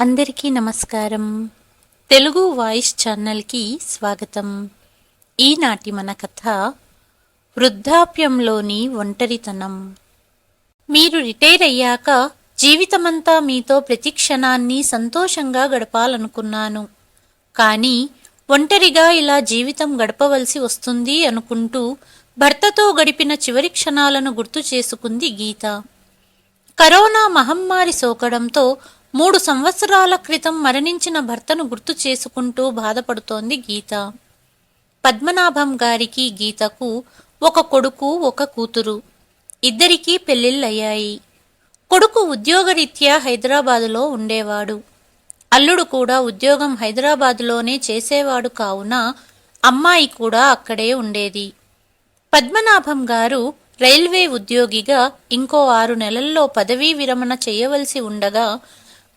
అందరికీ నమస్కారం. తెలుగు వాయిస్ ఛానల్కి స్వాగతం. ఈనాటి మన కథ వృద్ధాప్యంలోని ఒంటరితనం. మీరు రిటైర్ అయ్యాక జీవితమంతా మీతో ప్రతి క్షణాన్ని సంతోషంగా గడపాలనుకున్నాను. కానీ ఒంటరిగా ఇలా జీవితం గడపవలసి వస్తుంది అనుకుంటూ భర్తతో గడిపిన చివరి క్షణాలను గుర్తు చేసుకుంది గీత. కరోనా మహమ్మారి సోకడంతో మూడు సంవత్సరాల క్రితం మరణించిన భర్తను గుర్తు చేసుకుంటూ బాధపడుతోంది గీత. పద్మనాభం గారికి గీతకు ఒక కొడుకు ఒక కూతురు. ఇద్దరికీ పెళ్ళిళ్ళయ్యాయి కొడుకు ఉద్యోగరీత్యా హైదరాబాదులో ఉండేవాడు. అల్లుడు కూడా ఉద్యోగం హైదరాబాదులోనే చేసేవాడు కావున అమ్మాయి కూడా అక్కడే ఉండేది. పద్మనాభం గారు రైల్వే ఉద్యోగిగా ఇంకో ఆరు నెలల్లో పదవీ విరమణ చేయవలసి ఉండగా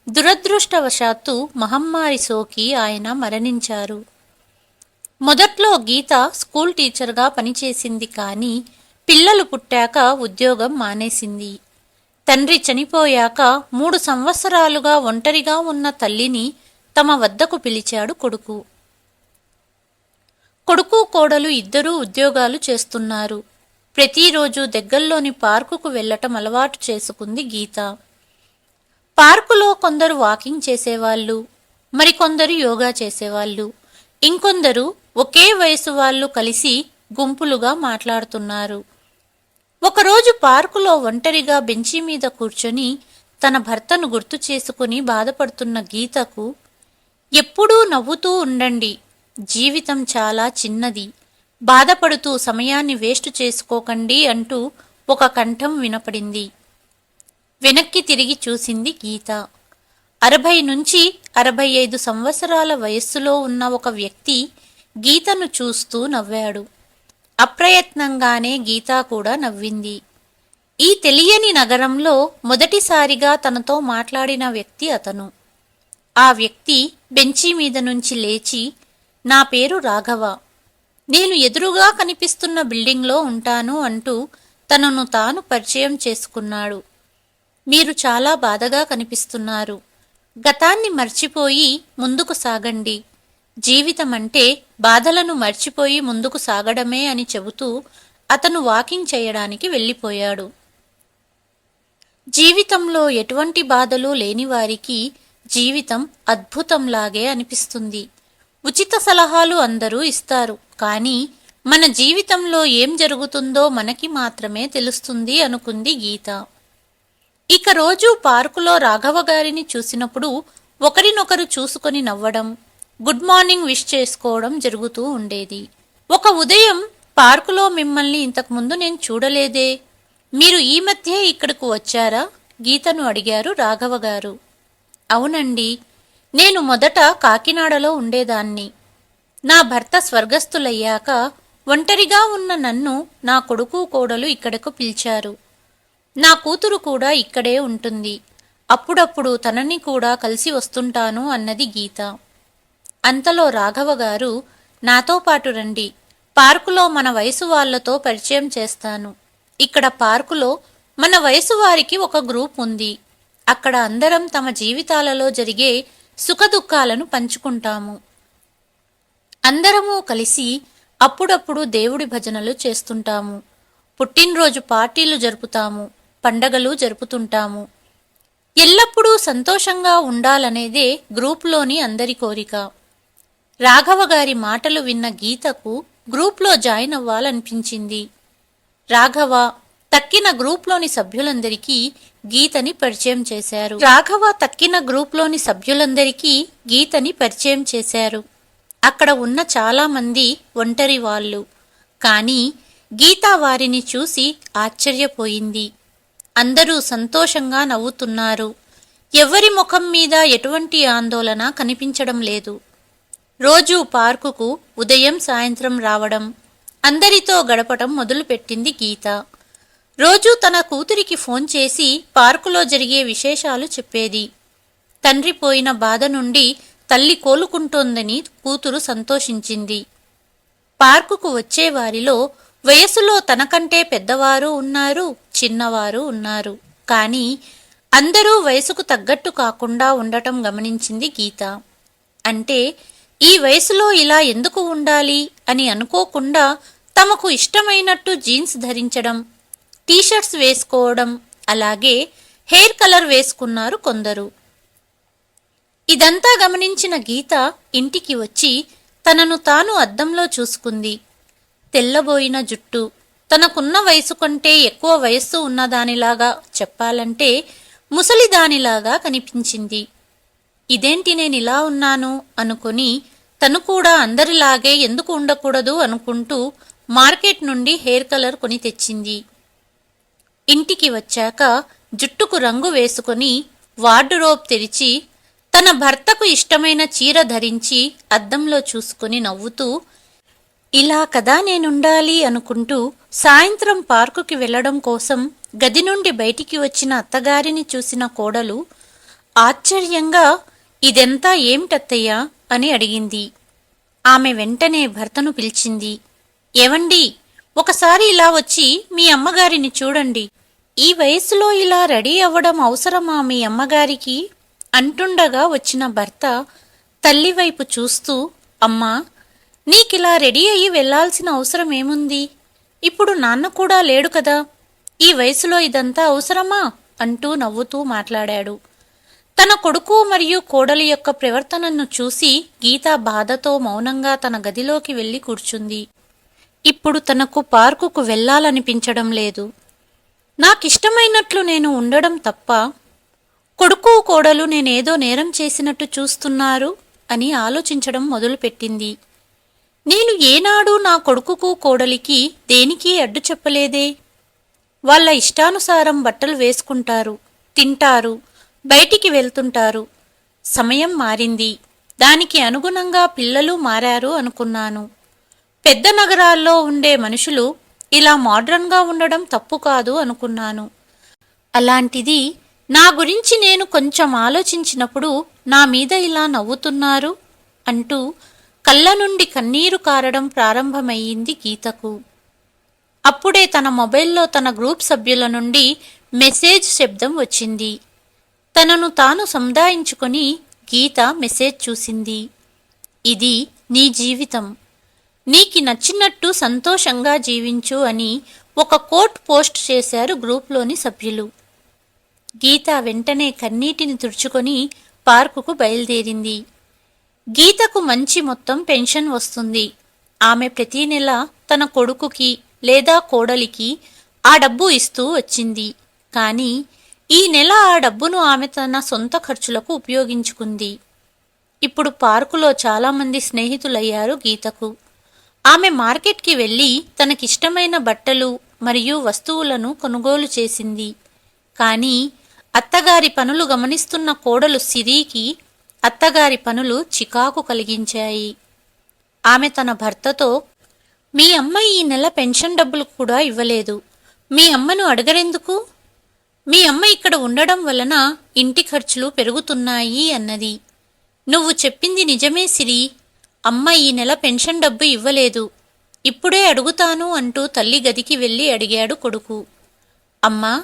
దురదృష్టవశాత్తు మహమ్మారి సోకి ఆయన మరణించారు. మొదట్లో గీత స్కూల్ టీచర్గా పనిచేసింది కానీ పిల్లలు పుట్టాక ఉద్యోగం మానేసింది. తండ్రి చనిపోయాక మూడు సంవత్సరాలుగా ఒంటరిగా ఉన్న తల్లిని తమ వద్దకు పిలిచాడు కొడుకు. కొడుకు కోడలు ఇద్దరూ ఉద్యోగాలు చేస్తున్నారు. ప్రతిరోజు దగ్గర్లోని పార్కుకు వెళ్ళటం అలవాటు చేసుకుంది గీత. పార్కులో కొందరు వాకింగ్ చేసేవాళ్ళు మరికొందరు యోగా చేసేవాళ్ళు. ఇంకొందరు ఒకే వయసు వాళ్ళు కలిసి గుంపులుగా మాట్లాడుతున్నారు. ఒకరోజు పార్కులో ఒంటరిగా బెంచి మీద కూర్చొని తన భర్తను గుర్తు చేసుకుని బాధపడుతున్న గీతకు ఎప్పుడూ నవ్వుతూ ఉండండి. జీవితం చాలా చిన్నది. బాధపడుతూ సమయాన్ని వేస్ట్ చేసుకోకండి అంటూ ఒక కంఠం వినపడింది. వెనక్కి తిరిగి చూసింది గీత. అరవై నుంచి అరవై ఐదు సంవత్సరాల వయస్సులో ఉన్న ఒక వ్యక్తి గీతను చూస్తూ నవ్వాడు. అప్రయత్నంగానే గీత కూడా నవ్వింది. ఈ తెలియని నగరంలో మొదటిసారిగా తనతో మాట్లాడిన వ్యక్తి అతను. ఆ వ్యక్తి బెంచి మీద నుంచి లేచి నా పేరు రాఘవ. నేను ఎదురుగా కనిపిస్తున్న బిల్డింగ్లో ఉంటాను అంటూ తనను తాను పరిచయం చేసుకున్నాడు. మీరు చాలా బాధగా కనిపిస్తున్నారు. గతాన్ని మర్చిపోయి ముందుకు సాగండి. జీవితం అంటే బాధలను మర్చిపోయి ముందుకు సాగడమే అని చెబుతూ అతను వాకింగ్ చేయడానికి వెళ్ళిపోయాడు. జీవితంలో ఎటువంటి బాధలు లేని వారికి జీవితం అద్భుతంలాగే అనిపిస్తుంది. ఉచిత సలహాలు అందరూ ఇస్తారు కానీ మన జీవితంలో ఏం జరుగుతుందో మనకి మాత్రమే తెలుస్తుంది అనుకుంది గీత. ఇక రోజు పార్కులో రాఘవ గారిని చూసినప్పుడు ఒకరినొకరు చూసుకొని నవ్వడం గుడ్ మార్నింగ్ విష్ చేసుకోవడం జరుగుతూ ఉండేది. ఒక ఉదయం పార్కులో మిమ్మల్ని ఇంతకుముందు నేను చూడలేదే. మీరు ఈ మధ్యే ఇక్కడకు వచ్చారా? గీతను అడిగారు రాఘవ గారు. అవునండి నేను మొదట కాకినాడలో ఉండేదాన్ని. నా భర్త స్వర్గస్థులయ్యాక ఒంటరిగా ఉన్న నన్ను నా కొడుకు కోడలు ఇక్కడకు పిలిచారు. నా కూతురు కూడా ఇక్కడే ఉంటుంది. అప్పుడప్పుడు తనని కూడా కలిసి వస్తుంటాను అన్నది గీత. అంతలో రాఘవ గారు నాతో పాటు రండి. పార్కులో మన వయసు వాళ్ళతో పరిచయం చేస్తాను. ఇక్కడ పార్కులో మన వయసు వారికి ఒక గ్రూప్ ఉంది. అక్కడ అందరం తమ జీవితాలలో జరిగే సుఖదుఖాలను పంచుకుంటాము. అందరము కలిసి అప్పుడప్పుడు దేవుడి భజనలు చేస్తుంటాము. పుట్టినరోజు పార్టీలు జరుపుతాము. పండగలు జరుపుతుంటాము. ఎల్లప్పుడూ సంతోషంగా ఉండాలనేదే గ్రూప్లోని అందరి కోరిక. రాఘవ గారి మాటలు విన్న గీతకు గ్రూప్లో జాయిన్ అవ్వాలనిపించింది. రాఘవ తక్కిన గ్రూప్లోని సభ్యులందరికీ గీతని పరిచయం చేశారు. రాఘవ తక్కిన గ్రూప్లోని సభ్యులందరికీ గీతని పరిచయం చేశారు. అక్కడ ఉన్న చాలామంది ఒంటరి వాళ్ళు. కానీ గీత వారిని చూసి ఆశ్చర్యపోయింది. అందరూ సంతోషంగా నవ్వుతున్నారు. ఎవరి ముఖం మీద ఎటువంటి ఆందోళన కనిపించడం లేదు. రోజూ పార్కుకు ఉదయం సాయంత్రం రావడం అందరితో గడపటం మొదలుపెట్టింది గీత. రోజూ తన కూతురికి ఫోన్ చేసి పార్కులో జరిగే విశేషాలు చెప్పేది. తండ్రి పోయిన బాధ నుండి తల్లి కోలుకుంటోందని కూతురు సంతోషించింది. పార్కుకు వచ్చేవారిలో వయసులో తనకంటే పెద్దవారు ఉన్నారు. చిన్నవారు ఉన్నారు. కానీ అందరూ వయసుకు తగ్గట్టు కాకుండా ఉండటం గమనించింది గీత. అంటే ఈ వయసులో ఇలా ఎందుకు ఉండాలి అని అనుకోకుండా తమకు ఇష్టమైనట్టు జీన్స్ ధరించడం టీషర్ట్స్ వేసుకోవడం అలాగే హెయిర్ కలర్ వేసుకున్నారు కొందరు. ఇదంతా గమనించిన గీత ఇంటికి వచ్చి తనను తాను అద్దంలో చూసుకుంది. తెల్లబోయిన జుట్టు తనకున్న వయసు కంటే ఎక్కువ వయస్సు ఉన్నదానిలాగా చెప్పాలంటే ముసలిదానిలాగా కనిపించింది. ఇదేంటి నేను ఇలా ఉన్నాను అనుకుని తను కూడా అందరిలాగే ఎందుకు ఉండకూడదు అనుకుంటూ మార్కెట్ నుండి హెయిర్ కలర్ కొని తెచ్చింది. ఇంటికి వచ్చాక జుట్టుకు రంగు వేసుకొని వార్డురోబ్ తెరిచి తన భర్తకు ఇష్టమైన చీర ధరించి అద్దంలో చూసుకుని నవ్వుతూ ఇలా కదా నేనుండాలి అనుకుంటూ సాయంత్రం పార్కుకి వెళ్ళడం కోసం గది నుండి బయటికి వచ్చిన అత్తగారిని చూసిన కోడలు ఆశ్చర్యంగా ఇదెంతా ఏమిటత్తయ్యా? అని అడిగింది. ఆమె వెంటనే భర్తను పిలిచింది. ఏవండి ఒకసారి ఇలా వచ్చి మీ అమ్మగారిని చూడండి. ఈ వయసులో ఇలా రెడీ అవ్వడం అవసరమా మీ అమ్మగారికి? అంటుండగా వచ్చిన భర్త తల్లివైపు చూస్తూ అమ్మా నీకిలా రెడీ అయ్యి వెళ్ళాల్సిన అవసరం ఏముంది? ఇప్పుడు నాన్న కూడా లేడు కదా. ఈ వయసులో ఇదంతా అవసరమా? అంటూ నవ్వుతూ మాట్లాడాడు. తన కొడుకు మరియు కోడలి యొక్క ప్రవర్తనను చూసి గీత బాధతో మౌనంగా తన గదిలోకి వెళ్ళి కూర్చుంది. ఇప్పుడు తనకు పార్కుకు వెళ్ళాలనిపించడం లేదు. నాకిష్టమైనట్లు నేను ఉండడం తప్ప కొడుకు కోడలు నేనేదో నేరం చేసినట్టు చూస్తున్నారు అని ఆలోచించడం మొదలుపెట్టింది. నేను ఏనాడు నా కొడుకుకు కోడలికి దేనికి అడ్డు చెప్పలేదే? వాళ్ళ ఇష్టానుసారం బట్టలు వేసుకుంటారు తింటారు బయటికి వెళ్తుంటారు. సమయం మారింది. దానికి అనుగుణంగా పిల్లలు మారారు అనుకున్నాను. పెద్ద నగరాల్లో ఉండే మనుషులు ఇలా మోడ్రన్గా ఉండడం తప్పు కాదు అనుకున్నాను. అలాంటిది నా గురించి నేను కొంచెం ఆలోచించినప్పుడు నా మీద ఇలా నవ్వుతున్నారు అంటూ కళ్ళ నుండి కన్నీరు కారడం ప్రారంభమయ్యింది గీతకు. అప్పుడే తన మొబైల్లో తన గ్రూప్ సభ్యుల నుండి మెసేజ్ శబ్దం వచ్చింది. తనను తాను సముదాయించుకొని గీత మెసేజ్ చూసింది. ఇది నీ జీవితం. నీకి నచ్చినట్టు సంతోషంగా జీవించు అని ఒక కోట్ పోస్ట్ చేశారు గ్రూప్లోని సభ్యులు. గీత వెంటనే కన్నీటిని తుడుచుకొని పార్కుకు బయలుదేరింది. గీతకు మంచి మొత్తం పెన్షన్ వస్తుంది. ఆమె ప్రతి నెల తన కొడుకుకి లేదా కోడలికి ఆ డబ్బు ఇస్తూ వచ్చింది. కానీ ఈ నెల ఆ డబ్బును ఆమె తన సొంత ఖర్చులకు ఉపయోగించుకుంది. ఇప్పుడు పార్కులో చాలామంది స్నేహితులయ్యారు గీతకు. ఆమె మార్కెట్కి వెళ్ళి తనకిష్టమైన బట్టలు మరియు వస్తువులను కొనుగోలు చేసింది. కానీ అత్తగారి పనులు గమనిస్తున్న కోడలు సిరికి అత్తగారి పనులు చికాకు కలిగించాయి. ఆమె తన భర్తతో మీ అమ్మ ఈ నెల పెన్షన్ డబ్బులు కూడా ఇవ్వలేదు. మీ అమ్మను అడగరెందుకు? మీ అమ్మ ఇక్కడ ఉండడం వలన ఇంటి ఖర్చులు పెరుగుతున్నాయి అన్నది. నువ్వు చెప్పింది నిజమే సిరి. అమ్మ ఈ నెల పెన్షన్ డబ్బు ఇవ్వలేదు. ఇప్పుడే అడుగుతాను అంటూ తల్లి గదికి వెళ్ళి అడిగాడు కొడుకు. అమ్మా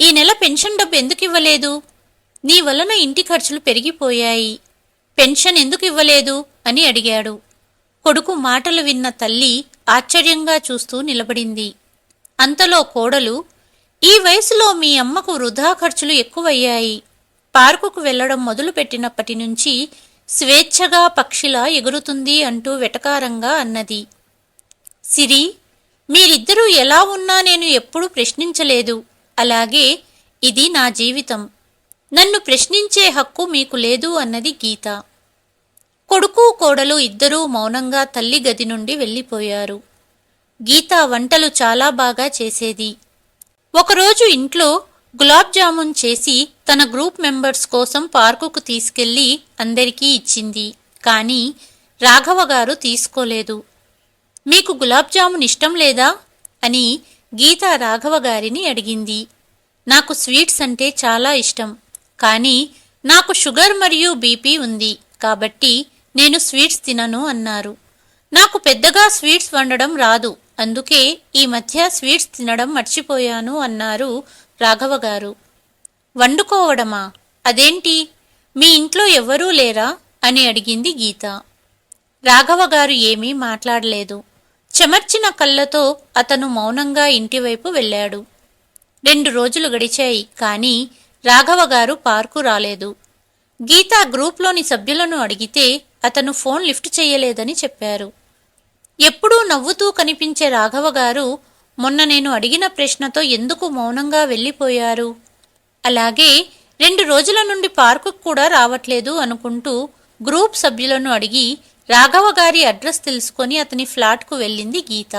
ఈ నెల పెన్షన్ డబ్బు ఎందుకు ఇవ్వలేదు? నీ వలన ఇంటి ఖర్చులు పెరిగిపోయాయి. పెన్షన్ ఎందుకు ఇవ్వలేదు? అని అడిగాడు. కొడుకు మాటలు విన్న తల్లి ఆశ్చర్యంగా చూస్తూ నిలబడింది. అంతలో కోడలు ఈ వయసులో మీ అమ్మకు వృధా ఖర్చులు ఎక్కువయ్యాయి. పార్కుకు వెళ్ళడం మొదలుపెట్టినప్పటి నుంచి స్వేచ్ఛగా పక్షిలా ఎగురుతుంది అంటూ వెటకారంగా అన్నది. సిరి మీరిద్దరూ ఎలా ఉన్నా నేను ఎప్పుడూ ప్రశ్నించలేదు. అలాగే ఇది నా జీవితం. నన్ను ప్రశ్నించే హక్కు మీకు లేదు అన్నది గీత. కొడుకు కోడలు ఇద్దరూ మౌనంగా తల్లి గది నుండి వెళ్ళిపోయారు. గీత వంటలు చాలా బాగా చేసేది. ఒకరోజు ఇంట్లో గులాబ్ జామున్ చేసి తన గ్రూప్ మెంబర్స్ కోసం పార్కుకు తీసుకెళ్ళి అందరికీ ఇచ్చింది. కానీ రాఘవ గారు తీసుకోలేదు. మీకు గులాబ్ జామున్ ఇష్టం లేదా అని గీత రాఘవ గారిని అడిగింది. నాకు స్వీట్స్ అంటే చాలా ఇష్టం. కానీ నాకు షుగర్ మరియు బీపీ ఉంది కాబట్టి నేను స్వీట్స్ తినను అన్నారు. నాకు పెద్దగా స్వీట్స్ వండడం రాదు అందుకే ఈ మధ్య స్వీట్స్ తినడం మర్చిపోయాను అన్నారు రాఘవ గారు. వండుకోవడమా? అదేంటి? మీ ఇంట్లో ఎవ్వరూ లేరా? అని అడిగింది గీత. రాఘవ గారు ఏమీ మాట్లాడలేదు. చెమర్చిన కళ్ళతో అతను మౌనంగా ఇంటివైపు వెళ్ళాడు. రెండు రోజులు గడిచాయి కానీ రాఘవ గారు పార్కు రాలేదు. గీత గ్రూప్లోని సభ్యులను అడిగితే అతను ఫోన్ లిఫ్ట్ చేయలేదని చెప్పారు. ఎప్పుడూ నవ్వుతూ కనిపించే రాఘవ గారు మొన్న నేను అడిగిన ప్రశ్నతో ఎందుకు మౌనంగా వెళ్ళిపోయారు? అలాగే రెండు రోజుల నుండి పార్కుకు కూడా రావట్లేదు అనుకుంటూ గ్రూప్ సభ్యులను అడిగి రాఘవ గారి అడ్రస్ తెలుసుకొని అతని ఫ్లాట్కు వెళ్ళింది గీత.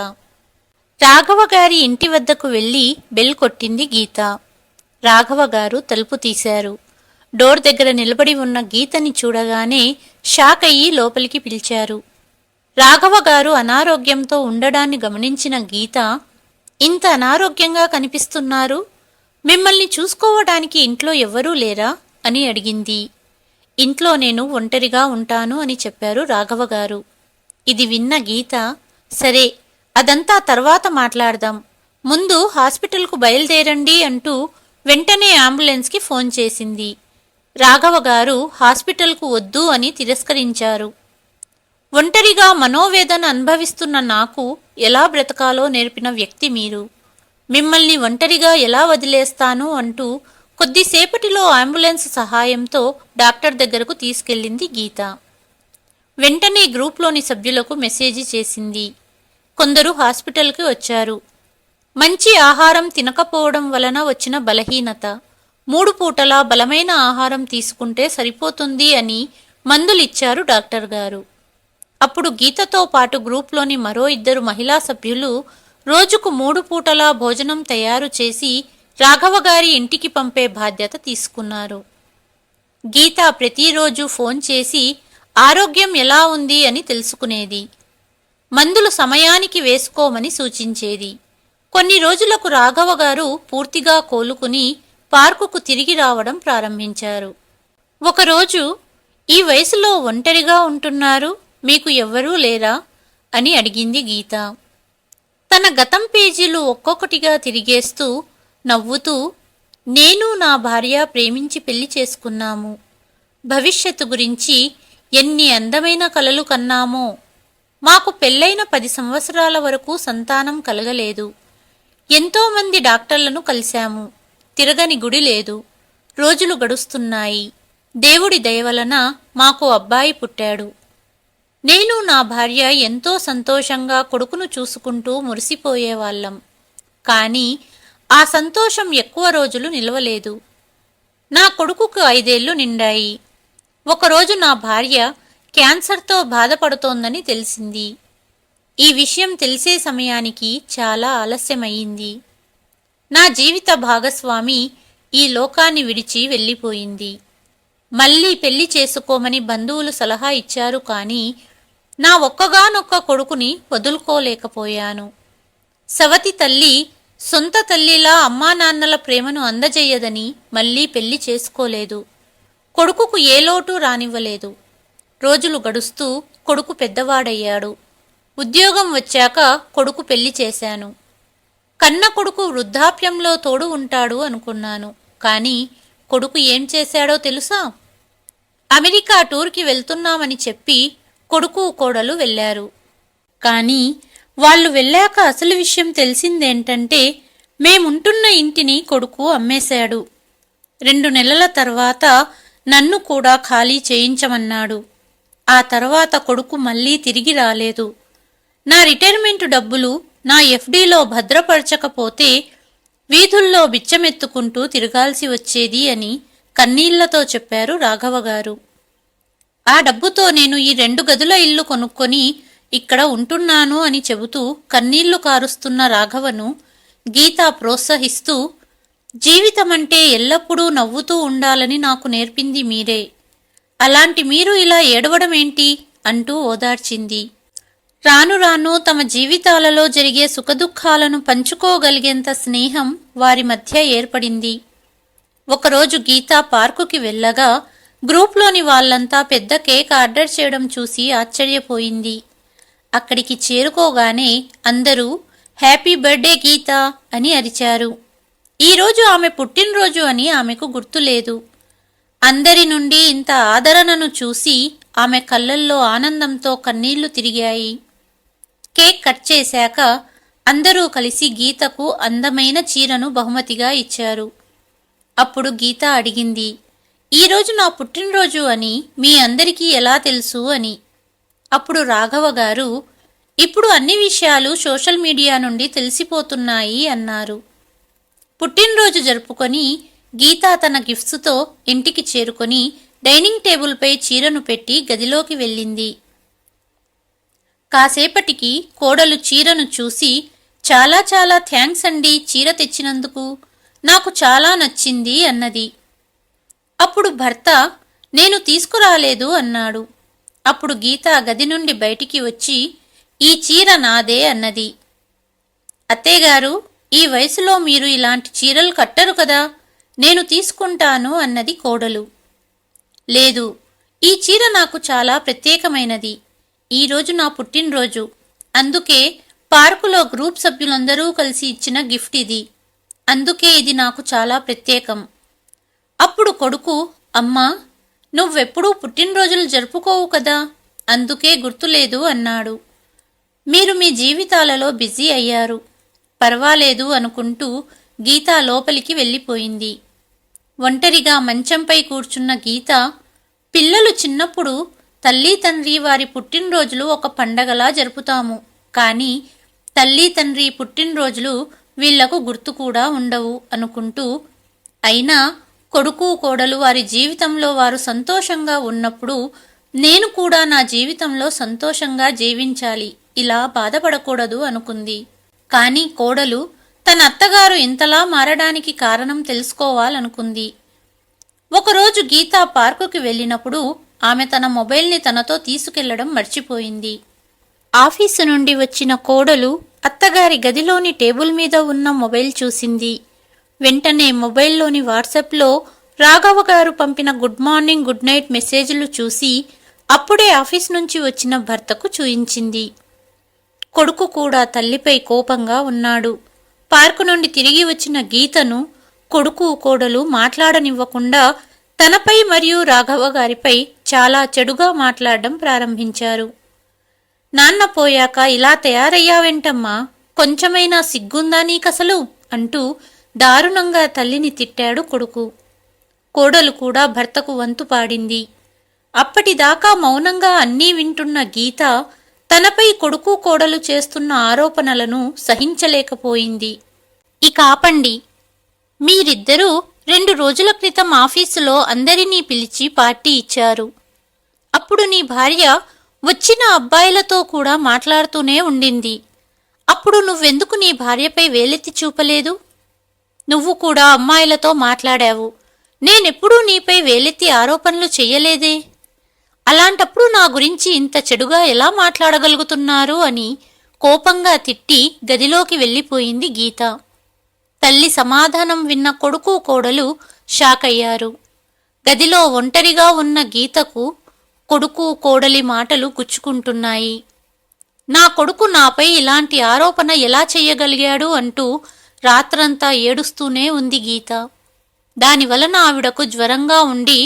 రాఘవ గారి ఇంటి వద్దకు వెళ్ళి బెల్ కొట్టింది గీత. రాఘవ గారు తలుపు తీశారు. డోర్ దగ్గర నిలబడి ఉన్న గీతని చూడగానే షాక్ అయ్యి లోపలికి పిలిచారు. రాఘవ గారు అనారోగ్యంతో ఉండడాన్ని గమనించిన గీత ఇంత అనారోగ్యంగా కనిపిస్తున్నారు? మిమ్మల్ని చూసుకోవడానికి ఇంట్లో ఎవ్వరూ లేరా? అని అడిగింది. ఇంట్లో నేను ఒంటరిగా ఉంటాను అని చెప్పారు రాఘవ గారు. ఇది విన్న గీత సరే అదంతా తర్వాత మాట్లాడదాం. ముందు హాస్పిటల్కు బయలుదేరండి అంటూ వెంటనే అంబులెన్స్కి ఫోన్ చేసింది. రాఘవ గారు హాస్పిటల్కు వద్దు అని తిరస్కరించారు. ఒంటరిగా మనోవేదన అనుభవిస్తున్న నాకు ఎలా బ్రతకాలో నేర్పిన వ్యక్తి మీరు. మిమ్మల్ని ఒంటరిగా ఎలా వదిలేస్తాను అంటూ కొద్దిసేపటిలో అంబులెన్స్ సహాయంతో డాక్టర్ దగ్గరకు తీసుకెళ్ళింది గీత. వెంటనే గ్రూప్లోని సభ్యులకు మెసేజ్ చేసింది. కొందరు హాస్పిటల్కి వచ్చారు. మంచి ఆహారం తినకపోవడం వలన వచ్చిన బలహీనత. మూడు పూటలా బలమైన ఆహారం తీసుకుంటే సరిపోతుంది అని మందులిచ్చారు డాక్టర్ గారు. అప్పుడు గీతతో పాటు గ్రూప్లోని మరో ఇద్దరు మహిళా సభ్యులు రోజుకు మూడు పూటలా భోజనం తయారు చేసి రాఘవ గారి ఇంటికి పంపే బాధ్యత తీసుకున్నారు. గీత ప్రతిరోజు ఫోన్ చేసి ఆరోగ్యం ఎలా ఉంది? అని తెలుసుకునేది. మందులు సమయానికి వేసుకోమని సూచించేది. కొన్ని రోజులకు రాఘవ గారు పూర్తిగా కోలుకుని పార్కుకు తిరిగి రావడం ప్రారంభించారు. ఒకరోజు ఈ వయసులో ఒంటరిగా ఉంటున్నారు మీకు ఎవ్వరూ లేరా? అని అడిగింది గీత. తన గతం పేజీలు ఒక్కొక్కటిగా తిరిగేస్తూ నవ్వుతూ నేను నా భార్య ప్రేమించి పెళ్ళి చేసుకున్నాము. భవిష్యత్తు గురించి ఎన్ని అందమైన కలలు కన్నామో. మాకు పెళ్ళైన పది సంవత్సరాల వరకు సంతానం కలగలేదు. ఎంతోమంది డాక్టర్లను కలిశాము. తిరగని గుడి లేదు. రోజులు గడుస్తున్నాయి. దేవుడి దయవలన మాకు అబ్బాయి పుట్టాడు. నేను నా భార్య ఎంతో సంతోషంగా కొడుకును చూసుకుంటూ మురిసిపోయేవాళ్ళం. కానీ ఆ సంతోషం ఎక్కువ రోజులు నిలవలేదు. నా కొడుకుకు ఐదేళ్ళు నిండాయి. ఒకరోజు నా భార్య క్యాన్సర్తో బాధపడుతోందని తెలిసింది. ఈ విషయం తెలిసే సమయానికి చాలా ఆలస్యమయ్యింది. నా జీవిత భాగస్వామి ఈ లోకాన్ని విడిచి వెళ్ళిపోయింది. మళ్ళీ పెళ్ళి చేసుకోమని బంధువులు సలహా ఇచ్చారు కానీ నా ఒక్కగానొక్క కొడుకుని వదులుకోలేకపోయాను. సవతి తల్లి సొంత తల్లిలా అమ్మా నాన్నల ప్రేమను అందజేయదని మళ్ళీ పెళ్ళి చేసుకోలేదు. కొడుకుకు ఏ లోటు రానివ్వలేదు. రోజులు గడుస్తూ కొడుకు పెద్దవాడయ్యాడు. ఉద్యోగం వచ్చాక కొడుకు పెళ్ళి చేశాను. కన్న కొడుకు వృద్ధాప్యంలో తోడు ఉంటాడు అనుకున్నాను. కానీ కొడుకు ఏం చేశాడో తెలుసా? అమెరికా టూర్కి వెళ్తున్నామని చెప్పి కొడుకు కోడలు వెళ్ళారు. కానీ వాళ్ళు వెళ్ళాక అసలు విషయం తెలిసిందేంటంటే మేముంటున్న ఇంటిని కొడుకు అమ్మేశాడు. రెండు నెలల తర్వాత నన్ను కూడా ఖాళీ చేయించమన్నాడు. ఆ తర్వాత కొడుకు మళ్ళీ తిరిగి రాలేదు. నా రిటైర్మెంట్ డబ్బులు నా ఎఫ్డీలో భద్రపరచకపోతే వీధుల్లో బిచ్చమెత్తుకుంటూ తిరగాల్సి వచ్చేది అని కన్నీళ్ళతో చెప్పారు రాఘవ గారు. ఆ డబ్బుతో నేను ఈ రెండు గదుల ఇల్లు కొనుక్కొని ఇక్కడ ఉంటున్నాను అని చెబుతూ కన్నీళ్ళు కారుస్తున్న రాఘవను గీత ప్రోత్సహిస్తూ జీవితమంటే ఎల్లప్పుడూ నవ్వుతూ ఉండాలని నాకు నేర్పింది మీరే. అలాంటి మీరు ఇలా ఏడవడమేంటి? అంటూ ఓదార్చింది. రాను రాను తమ జీవితాలలో జరిగే సుఖదుఖాలను పంచుకోగలిగేంత స్నేహం వారి మధ్య ఏర్పడింది. ఒకరోజు గీత పార్కుకి వెళ్ళగా గ్రూప్లోని వాళ్ళంతా పెద్ద కేక్ ఆర్డర్ చేయడం చూసి ఆశ్చర్యపోయింది. అక్కడికి చేరుకోగానే అందరూ హ్యాపీ బర్త్డే గీత అని అరిచారు. ఈరోజు ఆమె పుట్టినరోజు అని ఆమెకు గుర్తులేదు. అందరి నుండి ఇంత ఆదరణను చూసి ఆమె కళ్ళల్లో ఆనందంతో కన్నీళ్ళు తిరిగాయి. కేక్ కట్ చేశాక అందరూ కలిసి గీతకు అందమైన చీరను బహుమతిగా ఇచ్చారు. అప్పుడు గీత అడిగింది ఈరోజు నా పుట్టినరోజు అని మీ అందరికీ ఎలా తెలుసు అని? అప్పుడు రాఘవ గారు ఇప్పుడు అన్ని విషయాలు సోషల్ మీడియా నుండి తెలిసిపోతున్నాయి అన్నారు. పుట్టినరోజు జరుపుకొని గీత తన గిఫ్ట్స్తో ఇంటికి చేరుకొని డైనింగ్ టేబుల్పై చీరను పెట్టి గదిలోకి వెళ్ళింది. కాసేపటికి కోడలు చీరను చూసి చాలా చాలా థ్యాంక్స్ అండి చీర తెచ్చినందుకు. నాకు చాలా నచ్చింది అన్నది. అప్పుడు భర్త నేను తీసుకురాలేదు అన్నాడు. అప్పుడు గీత గది నుండి బయటికి వచ్చి ఈ చీర నాదే అన్నది. అత్తయ్యగారు ఈ వయసులో మీరు ఇలాంటి చీరలు కట్టరు కదా నేను తీసుకుంటాను అన్నది కోడలు. లేదు ఈ చీర నాకు చాలా ప్రత్యేకమైనది. ఈరోజు నా పుట్టినరోజు. అందుకే పార్కులో గ్రూప్ సభ్యులందరూ కలిసి ఇచ్చిన గిఫ్ట్ ఇది. అందుకే ఇది నాకు చాలా ప్రత్యేకం. అప్పుడు కొడుకు అమ్మా నువ్వెప్పుడూ పుట్టినరోజులు జరుపుకోవు కదా? అందుకే గుర్తులేదు అన్నాడు. మీరు మీ జీవితాలలో బిజీ అయ్యారు. పర్వాలేదు అనుకుంటూ గీత లోపలికి వెళ్ళిపోయింది. ఒంటరిగా మంచంపై కూర్చున్న గీత పిల్లలు చిన్నప్పుడు తల్లి తండ్రి వారి పుట్టినరోజులు ఒక పండగలా జరుపుతాము. కానీ తల్లి తండ్రి పుట్టినరోజులు వీళ్ళకు గుర్తు కూడా ఉండవు అనుకుంటూ అయినా కొడుకు కోడలు వారి జీవితంలో వారు సంతోషంగా ఉన్నప్పుడు నేను కూడా నా జీవితంలో సంతోషంగా జీవించాలి ఇలా బాధపడకూడదు అనుకుంది. కానీ కోడలు తన అత్తగారు ఇంతలా మారడానికి కారణం తెలుసుకోవాలనుకుంది. ఒకరోజు గీత పార్కుకి వెళ్ళినప్పుడు ఆమె తన మొబైల్ని తనతో తీసుకెళ్ళడం మర్చిపోయింది. ఆఫీసు నుండి వచ్చిన కోడలు అత్తగారి గదిలోని టేబుల్ మీద ఉన్న మొబైల్ చూసింది. వెంటనే మొబైల్లోని వాట్సాప్లో రాఘవ గారు పంపిన గుడ్ మార్నింగ్ గుడ్ నైట్ మెసేజ్లు చూసి అప్పుడే ఆఫీస్ నుంచి వచ్చిన భర్తకు చూయించింది. కొడుకు కూడా తల్లిపై కోపంగా ఉన్నాడు. పార్కు నుండి తిరిగి వచ్చిన గీతను కొడుకు కోడలు మాట్లాడనివ్వకుండా తనపై మరియు రాఘవ గారిపై చాలా చెడుగా మాట్లాడడం ప్రారంభించారు. నాన్న పోయాక ఇలా తయారయ్యావేంటమ్మా కొంచెమైనా సిగ్గుందా నీకసలు? అంటూ దారుణంగా తల్లిని తిట్టాడు కొడుకు. కోడలు కూడా భర్తకు వంతు పాడింది. అప్పటిదాకా మౌనంగా అన్నీ వింటున్న గీత తనపై కొడుకు కోడలు చేస్తున్న ఆరోపణలను సహించలేకపోయింది. ఇక ఆపండి. మీరిద్దరూ రెండు రోజుల క్రితం ఆఫీసులో అందరినీ పిలిచి పార్టీ ఇచ్చారు. అప్పుడు నీ భార్య వచ్చిన అబ్బాయిలతో కూడా మాట్లాడుతూనే ఉండింది. అప్పుడు నువ్వెందుకు నీ భార్యపై వేలెత్తి చూపలేదు? నువ్వు కూడా అమ్మాయిలతో మాట్లాడావు. నేనెప్పుడూ నీపై వేలెత్తి ఆరోపణలు చెయ్యలేదే. అలాంటప్పుడు నా గురించి ఇంత చెడుగా ఎలా మాట్లాడగలుగుతున్నారు అని కోపంగా తిట్టి గదిలోకి వెళ్ళిపోయింది గీత. తల్లి సమాధానం విన్న కొడుకు కోడలు షాకయ్యారు. గదిలో ఒంటరిగా ఉన్న గీతకు కొడుకు కోడలి మాటలు గుచ్చుకుంటున్నాయి. నా కొడుకు నాపై ఇలాంటి ఆరోపణ ఎలా చేయగలిగాడు అంటూ రాత్రంతా ఏడుస్తూనే ఉంది గీత. దానివలన ఆవిడకు జ్వరంగా ఉండి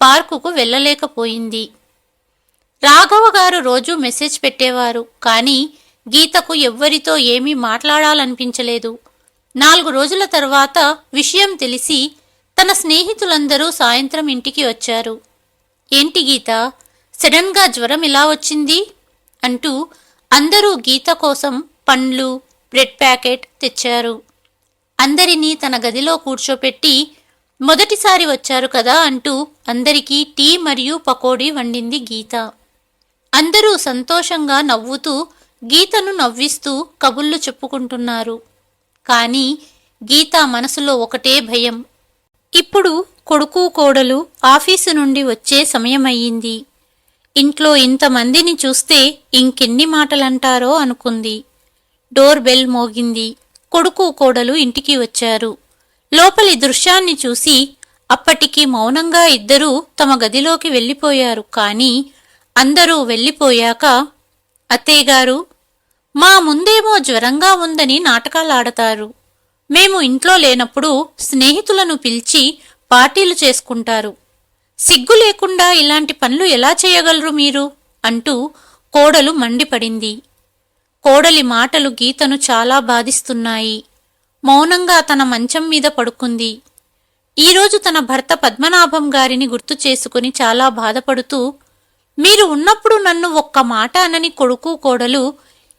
పార్కుకు వెళ్ళలేకపోయింది. రాఘవ గారు రోజు మెసేజ్ పెట్టేవారు కానీ గీతకు ఎవ్వరితో ఏమీ మాట్లాడాలనిపించలేదు. నాలుగు రోజుల తర్వాత విషయం తెలిసి తన స్నేహితులందరూ సాయంత్రం ఇంటికి వచ్చారు. ఏంటి గీత? సడన్గా జ్వరం ఇలా వచ్చింది అంటూ అందరూ గీత కోసం పండ్లు బ్రెడ్ ప్యాకెట్ తెచ్చారు. అందరినీ తన గదిలో కూర్చోపెట్టి మొదటిసారి వచ్చారు కదా అంటూ అందరికీ టీ మరియు పకోడీ వండింది గీత. అందరూ సంతోషంగా నవ్వుతూ గీతను నవ్విస్తూ కబుర్లు చెప్పుకుంటున్నారు. కానీ గీత మనసులో ఒకటే భయం. ఇప్పుడు కొడుకు కోడలు ఆఫీసు నుండి వచ్చే సమయమయ్యింది. ఇంట్లో ఇంతమందిని చూస్తే ఇంకెన్ని మాటలంటారో అనుకుంది. డోర్ బెల్ మోగింది. కొడుకు కోడలు ఇంటికి వచ్చారు. లోపలి దృశ్యాన్ని చూసి అప్పటికి మౌనంగా ఇద్దరూ తమ గదిలోకి వెళ్ళిపోయారు కానీ అందరూ వెళ్ళిపోయాక అత్తయ్యగారు మా ముందేమో జ్వరంగా ఉందని నాటకాలాడతారు మేము ఇంట్లో లేనప్పుడు స్నేహితులను పిలిచి పార్టీలు చేసుకుంటారు. సిగ్గు లేకుండా ఇలాంటి పనులు ఎలా చేయగలరు మీరు? అంటూ కోడలు మండిపడింది. కోడలి మాటలు గీతను చాలా బాధిస్తున్నాయి. మౌనంగా తన మంచం మీద పడుకుంది. ఈరోజు తన భర్త పద్మనాభం గారిని గుర్తు చేసుకుని చాలా బాధపడుతూ మీరు ఉన్నప్పుడు నన్ను ఒక్క మాట అనని కొడుకు కోడలు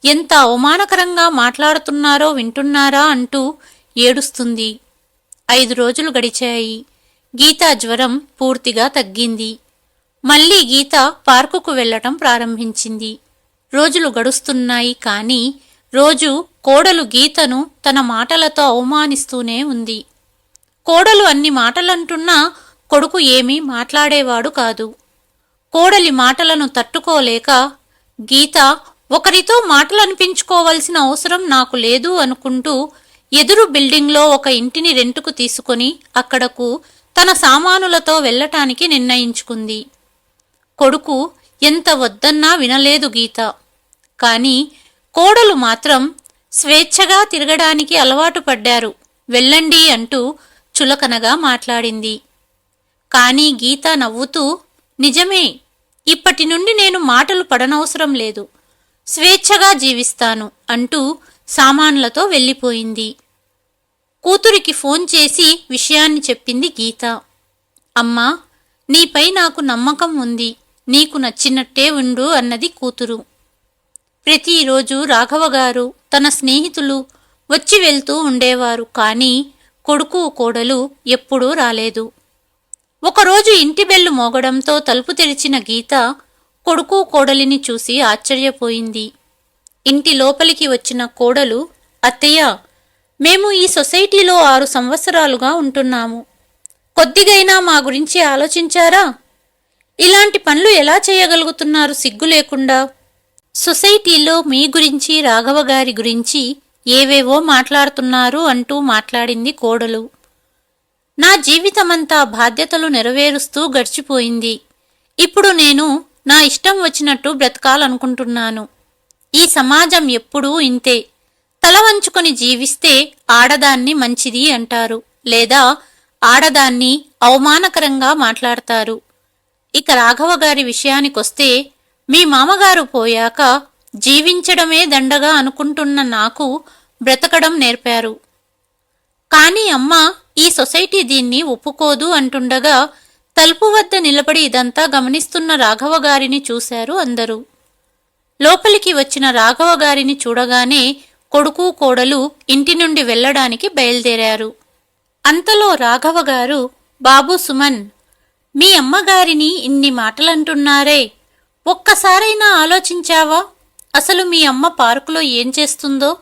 ఎంత అవమానకరంగా మాట్లాడుతున్నారో వింటున్నారా అంటూ ఏడుస్తుంది. ఐదు రోజులు గడిచాయి. గీత జ్వరం పూర్తిగా తగ్గింది. మళ్ళీ గీత పార్కుకు వెళ్ళటం ప్రారంభించింది. రోజులు గడుస్తున్నాయి కానీ రోజు కోడలు గీతను తన మాటలతో అవమానిస్తూనే ఉంది. కోడలు అన్ని మాటలంటున్నా కొడుకు ఏమీ మాట్లాడేవాడు కాదు. కోడలి మాటలను తట్టుకోలేక గీత ఒకరితో మాటలనిపించుకోవలసిన అవసరం నాకు లేదు అనుకుంటూ ఎదురు బిల్డింగ్లో ఒక ఇంటిని రెంటుకు తీసుకొని అక్కడకు తన సామానులతో వెళ్ళటానికి నిర్ణయించుకుంది. కొడుకు ఎంత వద్దన్నా వినలేదు గీత. కాని కోడలు మాత్రం స్వేచ్ఛగా తిరగడానికి అలవాటు పడ్డారు. వెళ్ళండి అంటూ చులకనగా మాట్లాడింది. కానీ గీత నవ్వుతూ నిజమే ఇప్పటి నుండి నేను మాటలు పడనవసరం లేదు. స్వేచ్ఛగా జీవిస్తాను అంటూ సామాన్లతో వెళ్ళిపోయింది. కూతురికి ఫోన్ చేసి విషయాన్ని చెప్పింది గీత. అమ్మా నీపై నాకు నమ్మకం ఉంది. నీకు నచ్చినట్టే ఉండు అన్నది కూతురు. ప్రతిరోజు రాఘవ గారు తన స్నేహితులు వచ్చి వెళ్తూ ఉండేవారు కానీ కొడుకు కోడలు ఎప్పుడూ రాలేదు. ఒకరోజు ఇంటి బెల్లు మోగడంతో తలుపు తెరిచిన గీత కొడుకు కోడలిని చూసి ఆశ్చర్యపోయింది. ఇంటి లోపలికి వచ్చిన కోడలు అత్తయ్య మేము ఈ సొసైటీలో ఆరు సంవత్సరాలుగా ఉంటున్నాము. కొద్దిగైనా మా గురించి ఆలోచించారా? ఇలాంటి పనులు ఎలా చేయగలుగుతున్నారు సిగ్గు లేకుండా? సొసైటీలో మీ గురించి రాఘవ గారి గురించి ఏవేవో మాట్లాడుతున్నారు అంటూ మాట్లాడింది కోడలు. నా జీవితమంతా బాధ్యతలు నెరవేరుస్తూ గడిచిపోయింది. ఇప్పుడు నేను నా ఇష్టం వచ్చినట్టు బ్రతకాలనుకుంటున్నాను. ఈ సమాజం ఎప్పుడూ ఇంతే. తల వంచుకొని జీవిస్తే ఆడదాన్ని మంచిది అంటారు. లేదా ఆడదాన్ని అవమానకరంగా మాట్లాడతారు. ఇక రాఘవ గారి విషయానికొస్తే మీ మామగారు పోయాక జీవించడమే దండగా అనుకుంటున్న నాకు బ్రతకడం నేర్పారు. కానీ అమ్మ ఈ సొసైటీ దీన్ని ఒప్పుకోదు అంటుండగా తలుపు వద్ద నిలబడి ఇదంతా గమనిస్తున్న రాఘవ గారిని చూశారు అందరూ. లోపలికి వచ్చిన రాఘవ గారిని చూడగానే కొడుకు కోడలు ఇంటి నుండి వెళ్ళడానికి బయలుదేరారు. అంతలో రాఘవ గారు బాబు సుమన్ మీ అమ్మగారిని ఇన్ని మాటలంటున్నారే. ఒక్కసారైనా ఆలోచించావా? అసలు మీ అమ్మ పార్కులో ఏం చేస్తుందో?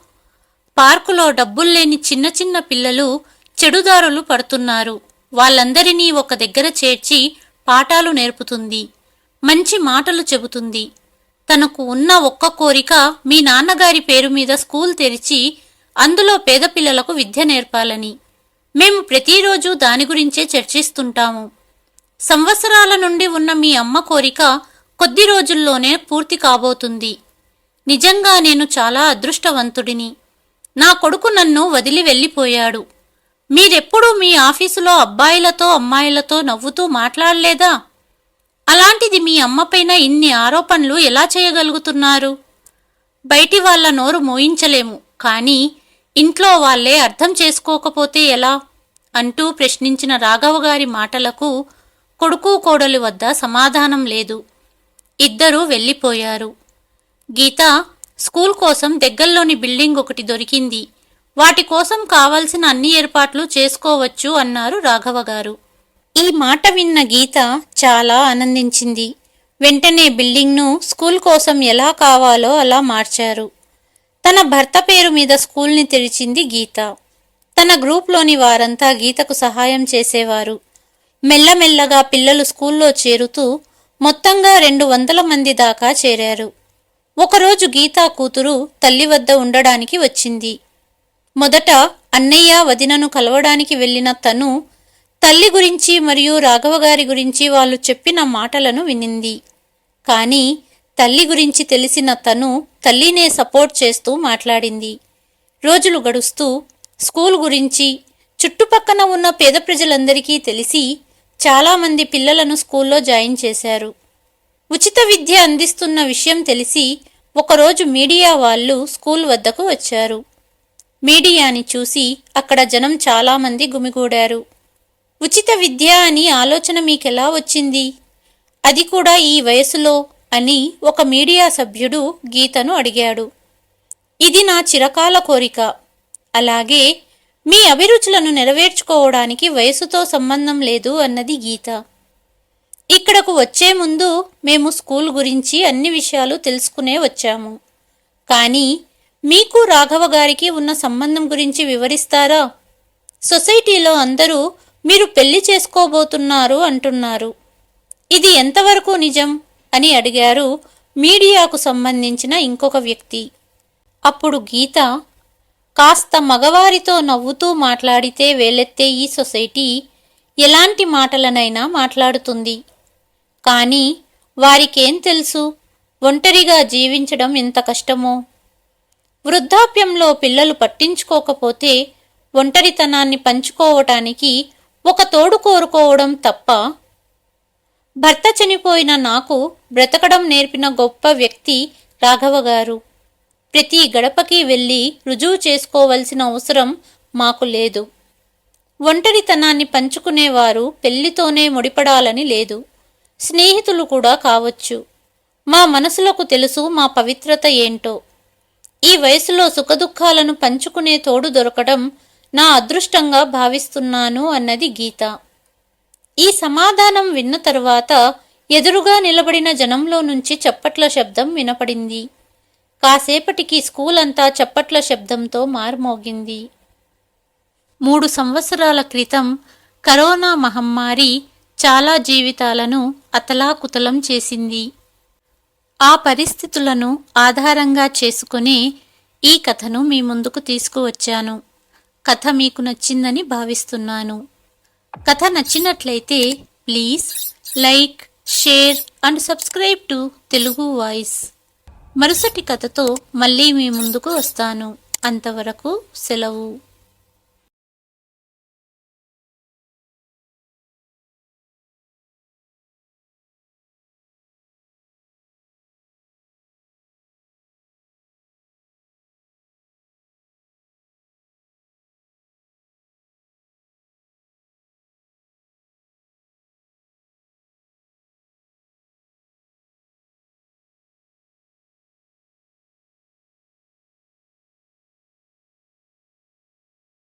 పార్కులో డబ్బుల్లేని చిన్న చిన్న పిల్లలు చెడుదారులు పడుతున్నారు. వాళ్ళందరినీ ఒక దగ్గర చేర్చి పాఠాలు నేర్పుతుంది. మంచి మాటలు చెబుతుంది. తనకు ఉన్న ఒక్క కోరిక మీ నాన్నగారి పేరు మీద స్కూల్ తెరిచి అందులో పేద పిల్లలకు విద్య నేర్పాలని. మేము ప్రతిరోజు దాని గురించే చర్చిస్తుంటాము. సంవత్సరాల నుండి ఉన్న మీ అమ్మ కోరిక కొద్ది రోజుల్లోనే పూర్తి కాబోతుంది. నిజంగా నేను చాలా అదృష్టవంతుడిని. నా కొడుకు నన్ను వదిలి వెళ్ళిపోయాడు. మీరెప్పుడూ మీ ఆఫీసులో అబ్బాయిలతో అమ్మాయిలతో నవ్వుతూ మాట్లాడలేదా? అలాంటిది మీ అమ్మపైన ఇన్ని ఆరోపణలు ఎలా చేయగలుగుతున్నారు? బయటి వాళ్ళ నోరు మోయించలేము కానీ ఇంట్లో వాళ్ళే అర్థం చేసుకోకపోతే ఎలా? అంటూ ప్రశ్నించిన రాఘవ గారి మాటలకు కొడుకు కోడలి వద్ద సమాధానం లేదు. ఇద్దరూ వెళ్ళిపోయారు. గీత స్కూల్ కోసం దగ్గరలోని బిల్డింగ్ ఒకటి దొరికింది. వాటి కోసం కావలసిన అన్ని ఏర్పాట్లు చేసుకోవచ్చు అన్నారు రాఘవ గారు. ఈ మాట విన్న గీత చాలా ఆనందించింది. వెంటనే బిల్డింగ్ను స్కూల్ కోసం ఎలా కావాలో అలా మార్చారు. తన భర్త పేరు మీద స్కూల్ని తెరిచింది గీత. తన గ్రూప్లోని వారంతా గీతకు సహాయం చేసేవారు. మెల్లమెల్లగా పిల్లలు స్కూల్లో చేరుతూ మొత్తంగా రెండు వందల మంది దాకా చేరారు. ఒకరోజు గీతా కూతురు తల్లి వద్ద ఉండడానికి వచ్చింది. మొదట అన్నయ్య వదినను కలవడానికి వెళ్ళిన తను తల్లి గురించి మరియు రాఘవ గారి గురించి వాళ్ళు చెప్పిన మాటలను వినింది. కానీ తల్లి గురించి తెలిసిన తను తల్లినే సపోర్ట్ చేస్తూ మాట్లాడింది. రోజులు గడుస్తూ స్కూల్ గురించి చుట్టుపక్కన ఉన్న పేద ప్రజలందరికీ తెలిసి చాలామంది పిల్లలను స్కూల్లో జాయిన్ చేశారు. ఉచిత విద్య అందిస్తున్న విషయం తెలిసి ఒకరోజు మీడియా వాళ్ళు స్కూల్ వద్దకు వచ్చారు. మీడియాని చూసి అక్కడ జనం చాలామంది గుమిగూడారు. ఉచిత విద్య అని ఆలోచన మీకెలా వచ్చింది? అది కూడా ఈ వయసులో అని ఒక మీడియా సభ్యుడు గీతను అడిగాడు. ఇది నా చిరకాల కోరిక. అలాగే మీ అభిరుచులను నెరవేర్చుకోవడానికి వయసుతో సంబంధం లేదు అన్నది గీత. ఇక్కడకు వచ్చే ముందు మేము స్కూల్ గురించి అన్ని విషయాలు తెలుసుకునే వచ్చాము. కానీ మీకు రాఘవ గారికి ఉన్న సంబంధం గురించి వివరిస్తారా? సొసైటీలో అందరూ మీరు పెళ్ళి చేసుకోబోతున్నారు అంటున్నారు. ఇది ఎంతవరకు నిజం? అని అడిగారు మీడియాకు సంబంధించిన ఇంకొక వ్యక్తి. అప్పుడు గీత కాస్త మగవారితో నవ్వుతూ మాట్లాడితే వేలెత్తే ఈ సొసైటీ ఎలాంటి మాటలనైనా మాట్లాడుతుంది. కానీ వారికేం తెలుసు? ఒంటరిగా జీవించడం ఎంత కష్టమో? వృద్ధాప్యంలో పిల్లలు పట్టించుకోకపోతే ఒంటరితనాన్ని పంచుకోవటానికి ఒక తోడు కోరుకోవడం తప్ప భర్త చనిపోయిన నాకు బ్రతకడం నేర్పిన గొప్ప వ్యక్తి రాఘవ గారు. ప్రతి గడపకి వెళ్ళి రుజువు చేసుకోవలసిన అవసరం మాకు లేదు. ఒంటరితనాన్ని పంచుకునేవారు పెళ్ళితోనే ముడిపడాలని లేదు. స్నేహితులు కూడా కావచ్చు. మా మనసులకు తెలుసు మా పవిత్రత ఏంటో. ఈ వయసులో సుఖదుఖాలను పంచుకునే తోడు దొరకడం నా అదృష్టంగా భావిస్తున్నాను అన్నది గీత. ఈ సమాధానం విన్న తరువాత ఎదురుగా నిలబడిన జనంలో నుంచి చప్పట్ల శబ్దం వినపడింది. కాసేపటికి స్కూల్ అంతా చప్పట్ల శబ్దంతో మారుమోగింది. మూడు సంవత్సరాల క్రితం కరోనా మహమ్మారి చాలా జీవితాలను అతలాకుతలం చేసింది. ఆ పరిస్థితులను ఆధారంగా చేసుకుని ఈ కథను మీ ముందుకు తీసుకువచ్చాను. కథ మీకు నచ్చిందని భావిస్తున్నాను. కథ నచ్చినట్లయితే please like share and subscribe to Telugu voice. మరుసటి కథతో మళ్ళీ మీ ముందుకు వస్తాను. అంతవరకు సెలవు.